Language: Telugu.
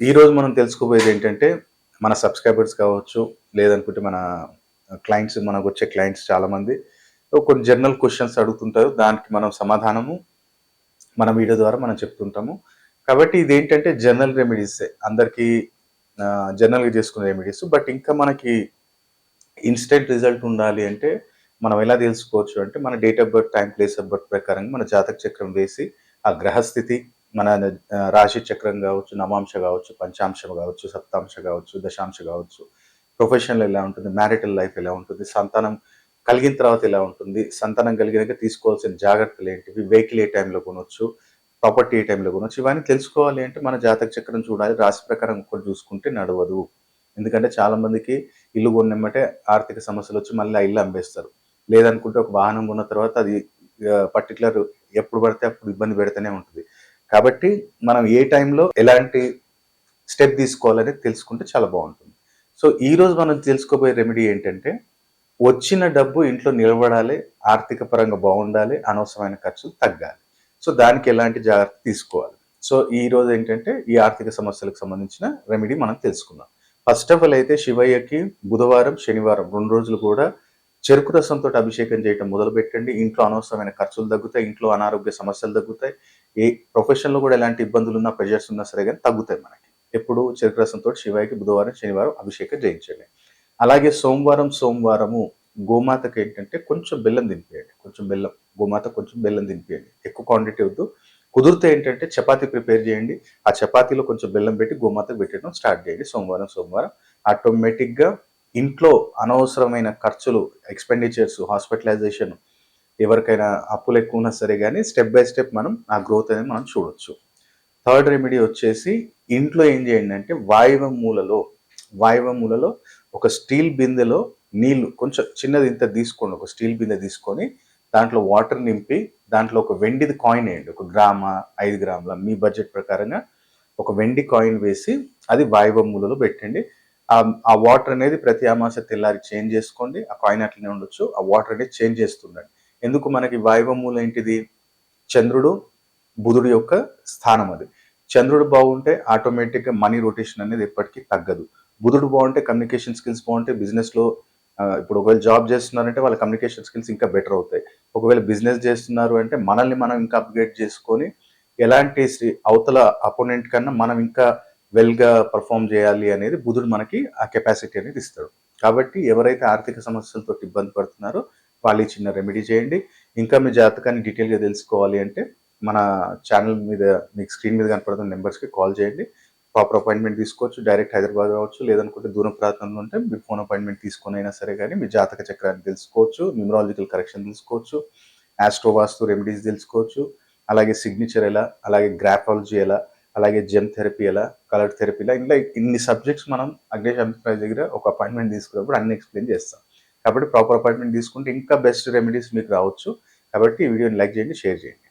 ఈరోజు మనం తెలుసుకోబోయేది ఏంటంటే మన సబ్స్క్రైబర్స్ కావచ్చు లేదనుకుంటే మన క్లయింట్స్ మనకు వచ్చే క్లయింట్స్ చాలామంది కొన్ని జనరల్ క్వశ్చన్స్ అడుగుతుంటారు. దానికి మనం సమాధానము మన వీడియో ద్వారా మనం చెప్తుంటాము. కాబట్టి ఇది ఏంటంటే జనరల్ రెమెడీసే అందరికీ జనరల్గా చేసుకునే రెమెడీస్ బట్ ఇంకా మనకి ఇన్స్టెంట్ రిజల్ట్ ఉండాలి అంటే మనం ఎలా తెలుసుకోవచ్చు అంటే మన date of birth time place of birth ప్రకారంగా మన జాతక చక్రం వేసి ఆ గ్రహస్థితి మన రాశి చక్రం కావచ్చు నవాంశ కావచ్చు పంచాంశం కావచ్చు సప్తాంశ కావచ్చు దశాంశ కావచ్చు ప్రొఫెషనల్ ఎలా ఉంటుంది మ్యారిటల్ లైఫ్ ఎలా ఉంటుంది సంతానం కలిగిన తర్వాత ఎలా ఉంటుంది సంతానం కలిగినాక తీసుకోవాల్సిన జాగ్రత్తలు ఏంటివి వెహికల్ ఏ టైంలో కొనవచ్చు ప్రాపర్టీ ఏ టైంలో కొనవచ్చు ఇవన్నీ తెలుసుకోవాలి అంటే మన జాతక చక్రం చూడాలి రాశి ప్రకారం ఒకటి చూసుకుంటే నడవదు. ఎందుకంటే చాలామందికి ఇల్లు కొన్నెమ్మటే ఆర్థిక సమస్యలు వచ్చి మళ్ళీ ఆ ఇల్లు అమ్మేస్తారు. లేదనుకుంటే ఒక వాహనం కొన్న తర్వాత అది పర్టికులర్ ఎప్పుడు పడితే అప్పుడు ఇబ్బంది పెడితేనే ఉంటుంది. కాబట్టి మనం ఏ టైంలో ఎలాంటి స్టెప్ తీసుకోవాలని తెలుసుకుంటే చాలా బాగుంటుంది. సో ఈరోజు మనం తెలుసుకోబోయే రెమెడీ ఏంటంటే వచ్చిన డబ్బు ఇంట్లో నిలబడాలి ఆర్థిక పరంగా బాగుండాలి అనవసరమైన ఖర్చులు తగ్గాలి. సో దానికి ఎలాంటి జాగ్రత్త తీసుకోవాలి. సో ఈ రోజు ఏంటంటే ఈ ఆర్థిక సమస్యలకు సంబంధించిన రెమెడీ మనం తెలుసుకుందాం. ఫస్ట్ ఆఫ్ ఆల్ అయితే శివయ్యకి బుధవారం శనివారం రెండు రోజులు కూడా చెరుకు రసంతో అభిషేకం చేయటం మొదలు పెట్టండి ఇంట్లో అనవసరమైన ఖర్చులు తగ్గుతాయి ఇంట్లో అనారోగ్య సమస్యలు తగ్గుతాయి ఏ ప్రొఫెషన్లో కూడా ఎలాంటి ఇబ్బందులు ఉన్నా ప్రెషర్స్ ఉన్నా సరే కానీ తగ్గుతాయి మనకి. ఎప్పుడు చెరుకు రసంతో శివాయికి బుధవారం శనివారం అభిషేకం చేయించండి అలాగే సోమవారం సోమవారము గోమాతకి ఏంటంటే కొంచెం బెల్లం దింపేయండి. కొంచెం బెల్లం గోమాత కొంచెం బెల్లం దింపేయండి. ఎక్కువ క్వాంటిటీ వద్దు. కుదిరితే ఏంటంటే చపాతీ ప్రిపేర్ చేయండి. ఆ చపాతీలో కొంచెం బెల్లం పెట్టి గోమాతకు పెట్టడం స్టార్ట్ చేయండి. సోమవారం సోమవారం ఆటోమేటిక్గా ఇంట్లో అనవసరమైన ఖర్చులు ఎక్స్పెండిచర్స్ హాస్పిటలైజేషన్ ఎవరికైనా అప్పులు ఎక్కువ ఉన్నా సరే కానీ స్టెప్ బై స్టెప్ మనం ఆ గ్రోత్ అనేది మనం చూడొచ్చు. థర్డ్ రెమెడీ వచ్చేసి ఇంట్లో ఏం చేయండి అంటే వాయువ మూలలో వాయువ మూలలో ఒక స్టీల్ బిందెలో నీళ్ళు కొంచెం చిన్నది ఇంత తీసుకోండి ఒక స్టీల్ బిందె తీసుకొని దాంట్లో వాటర్ నింపి దాంట్లో ఒక వెండిది కాయిన్ వేయండి. ఒక గ్రామ ఐదు గ్రాముల మీ బడ్జెట్ ప్రకారంగా ఒక వెండి కాయిన్ వేసి అది వాయువ మూలలో పెట్టండి. ఆ వాటర్ అనేది ప్రతి అమాస తెల్లారి చేంజ్ చేసుకోండి. ఆ కాయిన్ అట్లనే ఉండొచ్చు. ఆ వాటర్ అనేది చేంజ్ చేస్తుండండి. ఎందుకు మనకి వాయువమూల ఏంటిది? చంద్రుడు బుధుడు యొక్క స్థానం అది. చంద్రుడు బాగుంటే ఆటోమేటిక్గా మనీ రొటేషన్ అనేది ఎప్పటికీ తగ్గదు. బుధుడు బాగుంటే కమ్యూనికేషన్ స్కిల్స్ బాగుంటే బిజినెస్లో ఇప్పుడు ఒకవేళ జాబ్ చేస్తున్నారంటే వాళ్ళ కమ్యూనికేషన్ స్కిల్స్ ఇంకా బెటర్ అవుతాయి. ఒకవేళ బిజినెస్ చేస్తున్నారు అంటే మనల్ని మనం ఇంకా అప్గ్రేడ్ చేసుకొని ఎలాంటి అవతల అపోనెంట్ కన్నా మనం ఇంకా వెల్గా పర్ఫామ్ చేయాలి అనేది బుధుడు మనకి ఆ కెపాసిటీ అనేది ఇస్తాడు. కాబట్టి ఎవరైతే ఆర్థిక సమస్యలతో ఇబ్బంది పడుతున్నారో వాళ్ళు చిన్న రెమెడీ చేయండి. ఇంకా మీ జాతకాన్ని డీటెయిల్గా తెలుసుకోవాలి అంటే మన ఛానల్ మీద మీకు స్క్రీన్ మీద కనపడుతున్న నెంబర్స్కి కాల్ చేయండి. ప్రాపర్ అపాయింట్మెంట్ తీసుకోవచ్చు డైరెక్ట్ హైదరాబాద్ కావచ్చు లేదనుకుంటే దూరం ప్రాంతంలో ఉంటే మీ ఫోన్ అపాయింట్మెంట్ తీసుకుని అయినా సరే కానీ మీ జాతక చక్రాన్ని తెలుసుకోవచ్చు న్యూమరాలజికల్ కరెక్షన్ తెలుసుకోవచ్చు ఆస్ట్రోవాస్తు రెమెడీస్ తెలుసుకోవచ్చు అలాగే సిగ్నేచర్ ఎలా అలాగే గ్రాఫాలజీ ఎలా అలాగే జెమ్ థెరపీ ఎలా కలర్ థెరపీ ఎలా ఇలా ఇన్ని సబ్జెక్ట్స్ మనం అగ్నేష్ ఎంటర్ప్రైజ్ దగ్గర ఒక అపాయింట్మెంట్ తీసుకున్నప్పుడు అన్ని ఎక్స్ప్లెయిన్ చేస్తాం. కాబట్టి ప్రాపర్ అపాయింట్మెంట్ తీసుకుంటే ఇంకా బెస్ట్ రెమెడీస్ మీకు రావచ్చు. కాబట్టి ఈ వీడియోని లైక్ చేయండి షేర్ చేయండి.